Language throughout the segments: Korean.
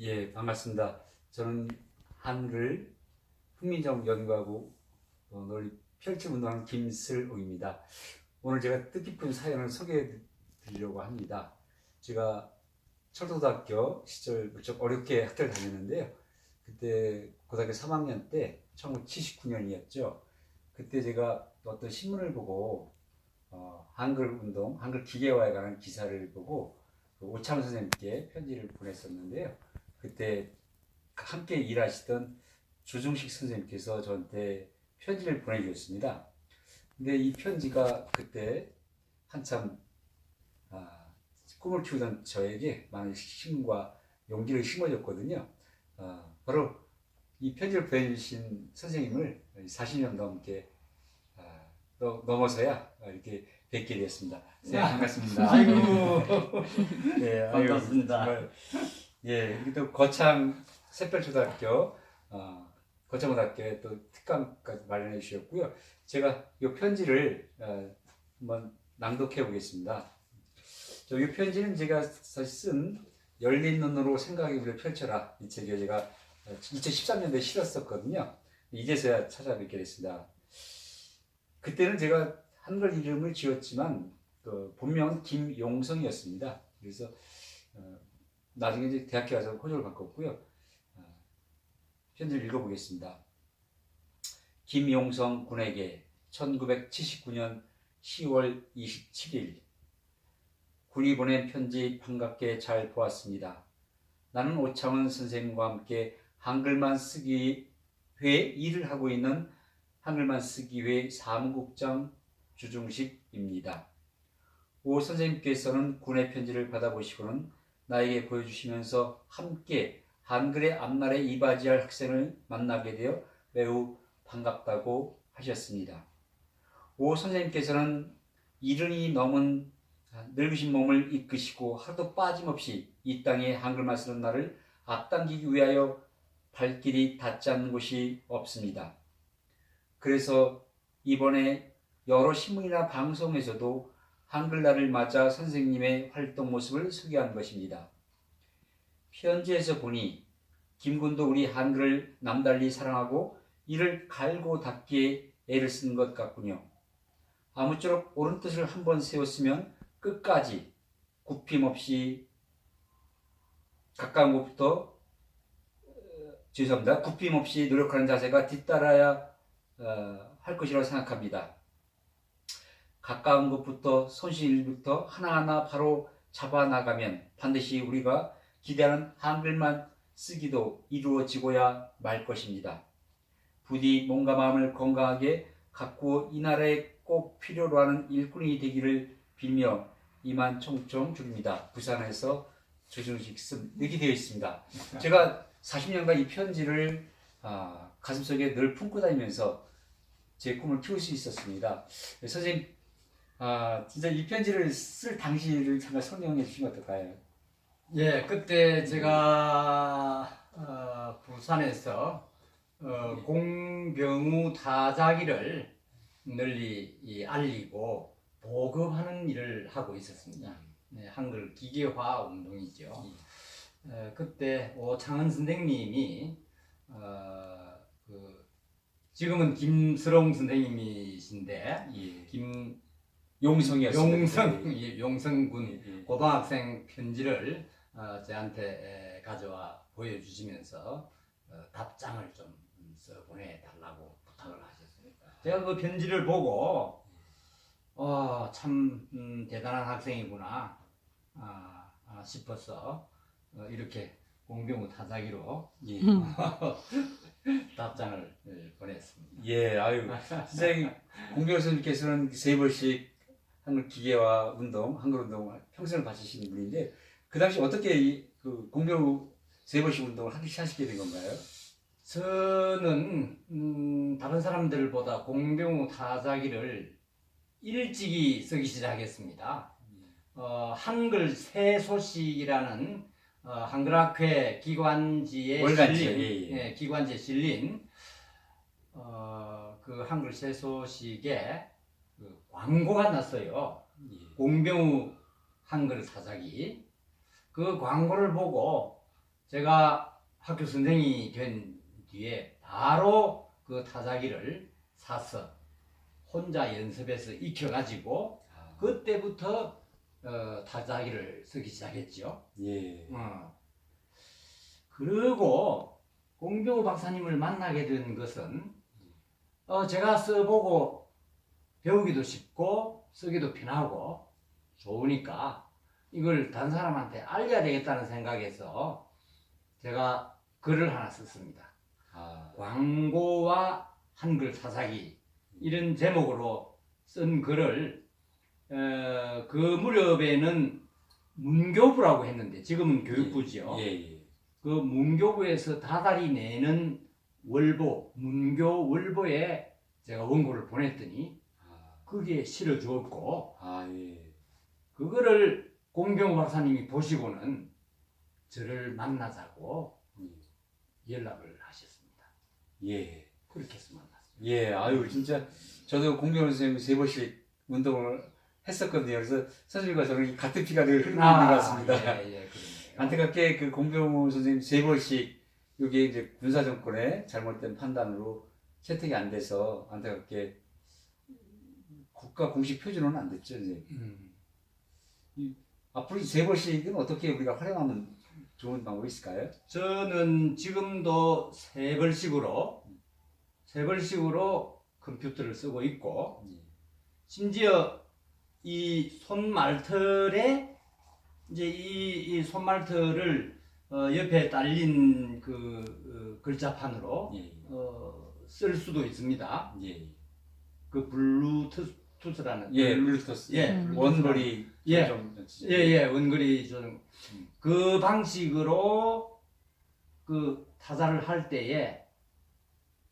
예, 반갑습니다. 저는 한글 훈민정 연구하고 어, 널리 펼쳐 운동하는 김슬옥입니다. 오늘 제가 뜻깊은 사연을 소개해 드리려고 합니다. 제가 철도대학교 시절 무척 어렵게 학교를 다녔는데요. 그때 고등학교 3학년 때 1979년이었죠. 그때 제가 어떤 신문을 보고 어, 한글 운동, 한글 기계화에 관한 기사를 보고 그 오창 선생님께 편지를 보냈었는데요. 그때 함께 일하시던 조중식 선생님께서 저한테 편지를 보내주셨습니다. 근데 이 편지가 그때 한참 아, 꿈을 키우던 저에게 많은 힘과 용기를 심어줬거든요. 아, 바로 이 편지를 보내주신 선생님을 40년 넘게 아, 너- 넘어서야 이렇게 뵙게 되었습니다. 네, 반갑습니다. 아이고 네, 반갑습니다. 정말, 예, 또 거창 샛별초등학교, 어, 거창고등학교에 또 특강까지 마련해 주셨고요. 제가 이 편지를 어, 한번 낭독해 보겠습니다. 저이 편지는 제가 사실 쓴 열린 눈으로 생각의 우리를 펼쳐라 이 책을 제가 2013년도에 실었었거든요. 이제서야 찾아뵙게 됐습니다. 그때는 제가 한글 이름을 지었지만 그 본명은 김용성이었습니다. 그래서 어, 나중에 이제 대학교 가서 호조를 바꿨고요. 어, 편지를 읽어보겠습니다. 김용성 군에게 1979년 10월 27일 군이 보낸 편지 반갑게 잘 보았습니다. 나는 오창원 선생님과 함께 한글만 쓰기 회 일을 하고 있는 한글만 쓰기 회 사무국장 주중식입니다. 오 선생님께서는 군의 편지를 받아보시고는 나에게 보여주시면서 함께 한글의 앞날에 이바지할 학생을 만나게 되어 매우 반갑다고 하셨습니다. 오 선생님께서는 이른이 넘은 늙으신 몸을 이끄시고 하루도 빠짐없이 이 땅에 한글만 쓰는 나를 앞당기기 위하여 발길이 닿지 않는 곳이 없습니다. 그래서 이번에 여러 신문이나 방송에서도 한글날을 맞아 선생님의 활동 모습을 소개한 것입니다. 편지에서 보니 김군도 우리 한글을 남달리 사랑하고 이를 갈고 닦기에 애를 쓰는 것 같군요. 아무쪼록 옳은 뜻을 한번 세웠으면 끝까지 굽힘 없이 가까운 곳부터 어, 죄송합니다. 굽힘 없이 노력하는 자세가 뒤따라야 어, 할 것이라고 생각합니다. 가까운 것부터 손실부터 하나하나 바로 잡아 나가면 반드시 우리가 기대하는 한글만 쓰기도 이루어지고야 말 것입니다. 부디 몸과 마음을 건강하게 가꾸어 이 나라에 꼭 필요로 하는 일꾼이 되기를 빌며 이만 총총 줄입니다. 부산에서 쓴 이렇게 되어 있습니다. 제가 40년간 이 편지를 아, 가슴속에 늘 품고 다니면서 제 꿈을 키울 수 있었습니다. 선생님, 아, 진짜 이 편지를 쓸 당시를 잠깐 설명해 주시면 어떨까요? 예 그때 제가 어, 부산에서 어, 공병우 타자기를 널리 이 알리고 보급하는 일을 하고 있었습니다. 네, 한글 기계화 운동이죠. 어, 그때 오창은 선생님이 어, 그 지금은 김스롱 선생님이신데 예. 김 용성이었습니다. 용성 예, 용성군 예, 예. 고등학생 편지를 어, 저한테 에, 가져와 보여주시면서 어, 답장을 좀 써 보내달라고 부탁을 하셨습니다. 제가 그 편지를 보고 어, 참 음, 대단한 학생이구나 아, 아, 싶어서 어, 이렇게 공병우 타자기로 예. 답장을 예, 보냈습니다. 예, 아유, 선생님, 공교 선생님께서는 세 번씩 한글 기계화 운동, 한글 운동 평생을 바치신 분인데, 그 당시 어떻게 이, 그 공교 세 번씩 운동을 하기 하시게 된 건가요? 저는 음, 다른 사람들보다 공병우 타자기를 일찍이 쓰기 시작했습니다. 어, 한글 새소식이라는 어, 한글학회 기관지에 월간지, 실린, 예, 예. 예, 기관지에 실린 어, 그 한글 새소식에 그 광고가 났어요. 예. 공병우 한글 타자기 그 광고를 보고 제가 학교 선생이 된 뒤에 바로 그 타자기를 사서 혼자 연습해서 익혀가지고 아, 그때부터 어, 타자기를 쓰기 시작했죠. 예. 어. 그리고 공병호 박사님을 만나게 된 것은 어, 제가 써보고 배우기도 쉽고 쓰기도 편하고 좋으니까 이걸 다른 사람한테 알려야 되겠다는 생각에서 제가 글을 하나 썼습니다. 아, 광고와 한글 사사기 이런 제목으로 쓴 글을 어, 그 무렵에는 문교부라고 했는데 지금은 교육부지요. 예, 예. 그 문교부에서 다달이 내는 월보 문교 월보에 제가 원고를 보냈더니 아, 그게 실어 주었고 아, 예. 그거를 공병호 박사님이 보시고는 저를 만나자고 연락을 하셨습니다. 예. 그렇게 해서 만났습니다. 예, 아유, 진짜, 저도 공병원 선생님 세 번씩 운동을 했었거든요. 그래서 선생님과 저는 같은 피가 늘 흐르고 있는 것 같습니다. 예, 예, 그러네요. 안타깝게 그 공병호 선생님 세 번씩 이게 이제 군사 정권의 잘못된 판단으로 채택이 안 돼서 안타깝게 국가 공식 표준은 안 됐죠, 이제. 음, 앞으로 이세 번씩은 어떻게 우리가 활용하면 좋은 방법이 있을까요? 저는 지금도 세 벌씩으로 세 벌씩으로 컴퓨터를 쓰고 있고 심지어 이 손말틀에 이제 이, 이 손말틀을 어, 옆에 딸린 그 어, 글자판으로 예, 어, 쓸 수도 있습니다. 예, 그 블루투스 라는 예, 블루투스. 예, 음. 원거리 예. 조정 예, 예, 원거리 조정. 그 방식으로 그 타자를 할 때에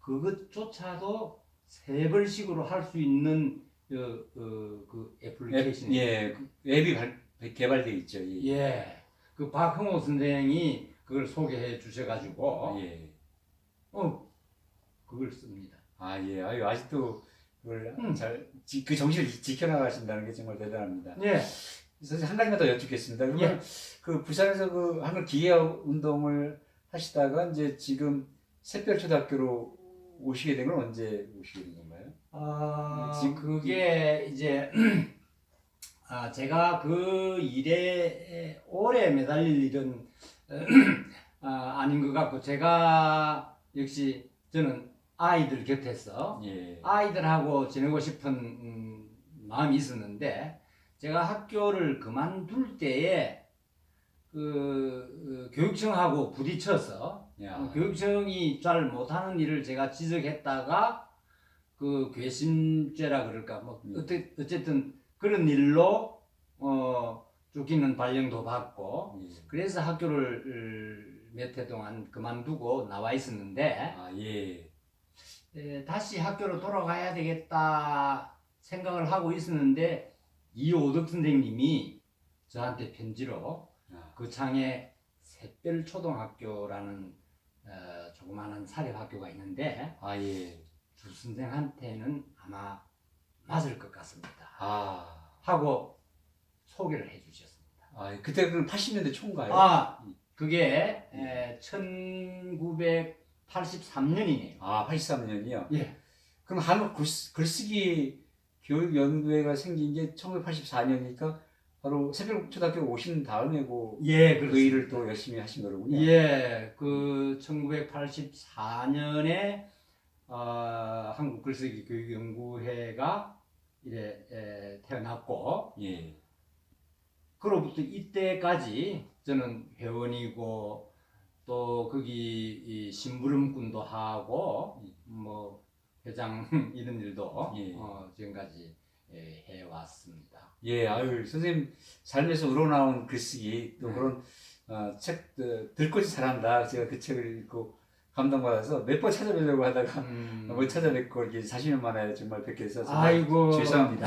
그것조차도 세 벌씩으로 할 수 있는 그, 그, 그 앱, 애플리케이션이 예, 그 앱이 발, 개발되어 있죠. 예. 예. 그 박형호 선생이 그걸 소개해 주셔가지고 예. 어 그걸 씁니다. 아, 예. 아유, 아직도 음. 잘, 지, 그 정신을 지- 지켜나가신다는 게 정말 대단합니다. 예. 선생님, 한 가지만 더 여쭙겠습니다. 그러면 예. 그 부산에서 그 한글 기계화 운동을 하시다가 이제 지금 샛별초등학교로 오시게 된 건 언제 오시게 된 건가요? 아, 지금- 그게 이제 아, 제가 그 일에 오래 매달릴 일은 아, 아닌 것 같고 제가 역시 저는 아이들 곁에서 예. 아이들하고 지내고 싶은 음, 마음이 있었는데 제가 학교를 그만둘 때에 그 어, 교육청하고 부딪혀서 야. 어, 교육청이 잘 못하는 일을 제가 지적했다가 그 괘씸죄라 그럴까 뭐 음. 어때, 어쨌든 그런 일로 어 쫓기는 발령도 받고 예. 그래서 학교를 몇 해 동안 그만두고 나와 있었는데 아, 예. 에, 다시 학교로 돌아가야 되겠다 생각을 하고 있었는데 이오덕 선생님이 저한테 편지로 아, 그 창에 샛별 초등학교라는 어, 조그마한 사립학교가 있는데 아, 예. 주 선생한테는 아마 맞을 것 같습니다. 아. 하고 소개를 해주셨습니다. 아, 그때 그럼 80년대 초인가요? 아 그게 1983년이네요. 아, 83년이요? 예. 그럼 한국 글쓰, 글쓰기 교육연구회가 생긴 게 1984년이니까 바로 새벽 초등학교 오신 다음에고 예, 그. 일을 또 열심히 하신 거로군요. 예, 그 1984년에 어, 한국 글쓰기 교육 연구회가 이래 에, 태어났고 예. 그로부터 이때까지 저는 회원이고 또 거기 이 심부름꾼도 하고 뭐 회장 이런 일도 예. 어, 지금까지 예, 해왔습니다. 예, 아유, 선생님 삶에서 우러나온 글쓰기 또 네. 그런 어, 책, 어, 들꽃이 잘한다. 제가 그 책을 읽고 감동받아서 몇 번 찾아뵈려고 하다가 음, 못 찾아뵙고 이렇게 40년 만에 정말 뵙게 돼서 아이고 죄송합니다.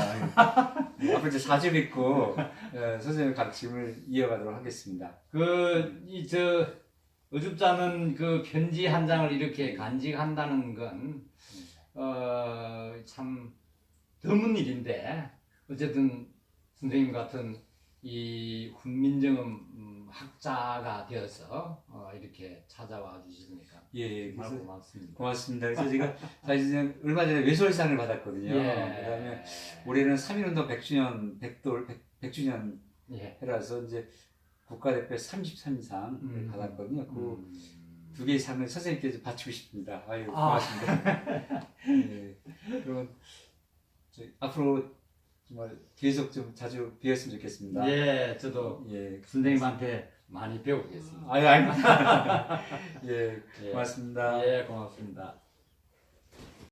네, 앞으로 이제 자주 뵙고 어, 선생님 가르침을 이어가도록 하겠습니다. 그 이저 어줍잖은 그 편지 한 장을 이렇게 간직한다는 건 어, 참 드문 일인데 어쨌든 선생님 같은 이 훈민정음 음, 학자가 되어서 어, 어, 이렇게 찾아와 주시니까 예, 정말 그래서 고맙습니다. 고맙습니다. 그래서 제가 사실 얼마 전에 외솔상을 받았거든요. 예. 그 다음에 올해는 3.1운동 100주년, 100돌, 100, 주년 예. 해라서 이제 국가대표 33상 음. 받았거든요. 그 음. 두 개의 상을 선생님께서 바치고 싶습니다. 아유, 아. 고맙습니다. 예. 그러면 저 앞으로 정말 계속 좀 자주 뵈었으면 좋겠습니다. 예, 저도 예. 선생님한테 많이 배우겠습니다. 아유, 아닙니다. 예, 예. 고맙습니다. 예, 고맙습니다.